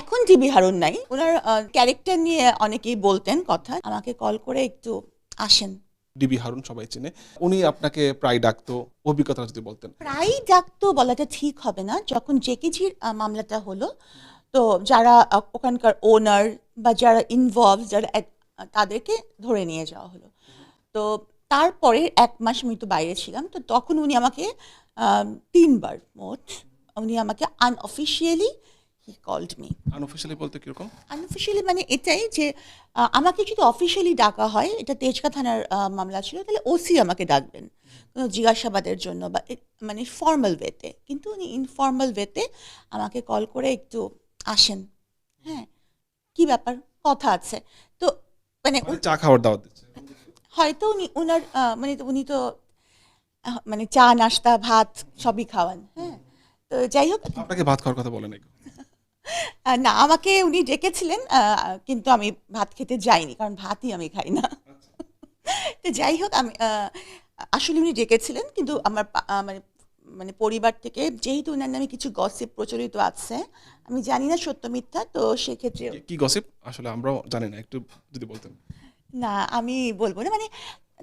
এখন টিভি হারুন নাই। ওনার ক্যারেক্টার নিয়ে অনেকেই বলতেন কথা। আমাকে কল করে একটু আসেন। ডিবি হারুন সবাই চেনে। উনি আপনাকে প্রায় ডাকতো অভিজ্ঞতা যদি বলতেন। প্রায় ডাকতো বলাটা ঠিক হবে না। যখন জেকেজির মামলাটা হলো তো যারা ওখানকার ওনার বা যারা ইনভলভ যারা তাদেরকে ধরে নিয়ে যাওয়া হলো। তো তারপরে এক মাস আমি তো বাইরে ছিলাম তো তখন উনি আমাকে তিনবার মোট উনি আমাকে unofficially he called me unofficially বলতে কীরকম আনঅফিসিয়ালি মানে এটাই যে আমাকে যদি অফিসিয়ালি ডাকা হয় এটা তেজকা থানার মামলা ছিল তাহলে ওসি আমাকে ডাকবেন। কোনো জিজ্ঞাসাবাদের জন্য বা মানে ফর্মাল ওয়েতে কিন্তু উনি ইনফর্মাল ওয়েতে আমাকে কল করে একটু আসেন। হ্যাঁ কি ব্যাপার? কথা আছে। তো মানে মানে চা খাওয়ার দাওয়াত হয়তো উনি ওনার মানে উনি তো মানে চা নাস্তা ভাত সবই খাওয়ান। হ্যাঁ তো যাই হোক। আপনাকে ভাত খাওয়ার কথা বলে নাই। আহ, না আমাকে উনি ডেকেছিলেন কিন্তু আমি ভাত খেতে যাইনি কারণ ভাতই আমি খাই না। তো যাই হোক আমি আসলে উনি ডেকেছিলেন কিন্তু আমার মানে মানে পরিবার থেকে যেহেতু ওনার নামে কিছু গসিপ প্রচলিত আছে আমি জানি না সত্য মিথ্যা তো সেক্ষেত্রে কি- গসিপ আসলে আমরাও জানি না একটু যদি বলতেন। না আমি বলব না মানে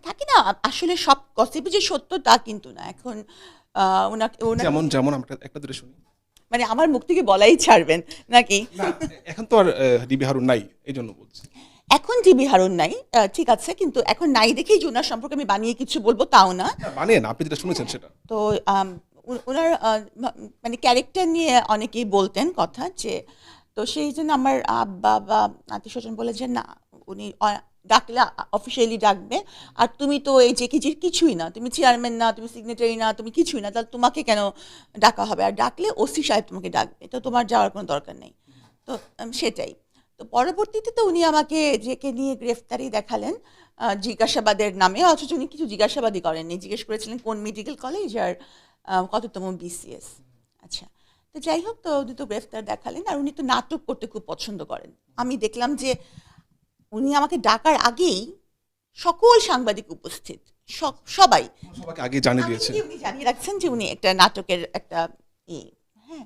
থাকে না আসলে সব গসিপই যে সত্য তা কিন্তু না এখন আহ, ওনাকে যেমন যেমন আমরা একটা দুটো শুনি। মানে আমার মুখ থেকে বলাই ছাড়বেন নাকি? এখন তো আর ডিবি হারুন নাই এই জন্য বলছি। এখন টিভি হারুন নাই ঠিক আছে কিন্তু এখন নাই দেখেই যে ওনার সম্পর্কে আমি বানিয়ে কিছু বলব তাও না। মানে না আপনি যেটা শুনেছেন সেটা। তো ওনার মানে ক্যারেক্টার নিয়ে অনেকেই বলতেন কথা যে তো সেই জন্য আমার আব্বা বা আত্মীয় স্বজন বলে যে না উনি ডাকলে অফিসিয়ালি ডাকবে। আর তুমি তো এই যে কিছুর কিছুই না, তুমি চেয়ারম্যান না, তুমি সিগনেটারি না, তুমি কিছুই না, তাহলে তোমাকে কেন ডাকা হবে? আর ডাকলে ওসি সাহেব তোমাকে ডাকবে তো তোমার যাওয়ার কোনো দরকার নেই। তো সেটাই। তো পরবর্তীতে তো উনি আমাকে জেকে নিয়ে গ্রেফতারি দেখালেন জিজ্ঞাসাবাদের নামে, অথচ উনি কিছু জিজ্ঞাসাবাদই করেননি। জিজ্ঞেস করেছিলেন কোন মেডিকেল কলেজ আর কততম বিসিএস আচ্ছা তো যাই হোক, তো উনি তো গ্রেফতার দেখালেন, আর উনি তো নাটক করতে খুব পছন্দ করেন। আমি দেখলাম যে উনি আমাকে ডাকার আগেই সকল সাংবাদিক উপস্থিত সবাই। সবাইকে আগে জানিয়ে আগে দিয়েছে উনি জানিয়ে রাখছেন যে উনি একটা নাটকের একটা ই হ্যাঁ।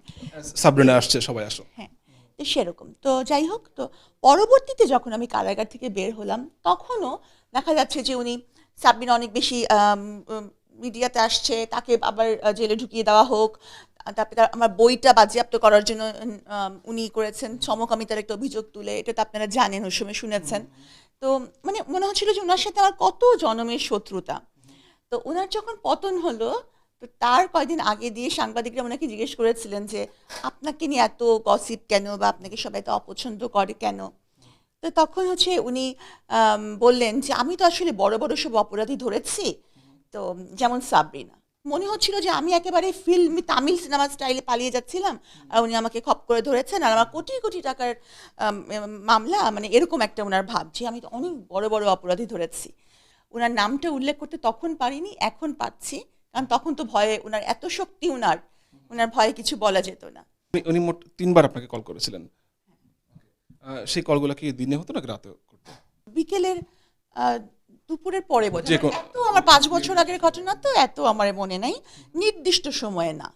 সাবরিনা আসছে সবাই আসো। হ্যাঁ তো সেরকম। তো যাই হোক তো পরবর্তীতে যখন আমি কারাগার থেকে বের হলাম তখনও দেখা যাচ্ছে যে উনি সাবমিন অনেক বেশি মিডিয়াতে আসছে তাকে আবার জেলে ঢুকিয়ে দেওয়া হোক তারপরে তার আমার বইটা বাজেয়াপ্ত করার জন্য উনি করেছেন। সমকামিতার একটা অভিযোগ তুলে, এটা তো আপনারা জানেন, ওই সময় শুনেছেন। তো মানে মনে হচ্ছিল যে ওনার সাথে আমার কত জনমের শত্রুতা। তো ওনার যখন পতন হলো, তো তার কয়দিন আগে দিয়ে সাংবাদিকরা ওনাকে জিজ্ঞেস করেছিলেন যে, আপনাকে নিয়ে এত গসিপ কেন বা আপনাকে সবাই এত অপছন্দ করে কেন? তো তখন হচ্ছে উনি বললেন যে, আমি তো আসলে বড় বড় সব অপরাধী ধরেছি। তো যেমন সাবরিনা মনে হচ্ছিল যে আমি একেবারে ফিল্ম তামিল সিনেমা স্টাইলে পালিয়ে যাচ্ছিলাম। আর উনি আমাকে খপ করে ধরেছেন আর আমার কোটি কোটি টাকার মামলা মানে এরকম একটা ওনার ভাব যে আমি তো অনেক বড় বড় অপরাধী ধরেছি। ওনার নামটা উল্লেখ করতে তখন পারিনি এখন পাচ্ছি। কারণ তখন তো ভয়ে ওনার এত শক্তি ওনার ওনার ভয়ে কিছু বলা যেত না। উনি- মোট তিনবার আপনাকে কল করেছিলেন। সেই কলগুলো কি দিনে হতো নাকি রাতে করতো বিকেলের দুপুরের পরে বোধ এত আমার পাঁচ বছর আগের ঘটনা তো এত আমার মনে নাই নির্দিষ্ট সময়ে না।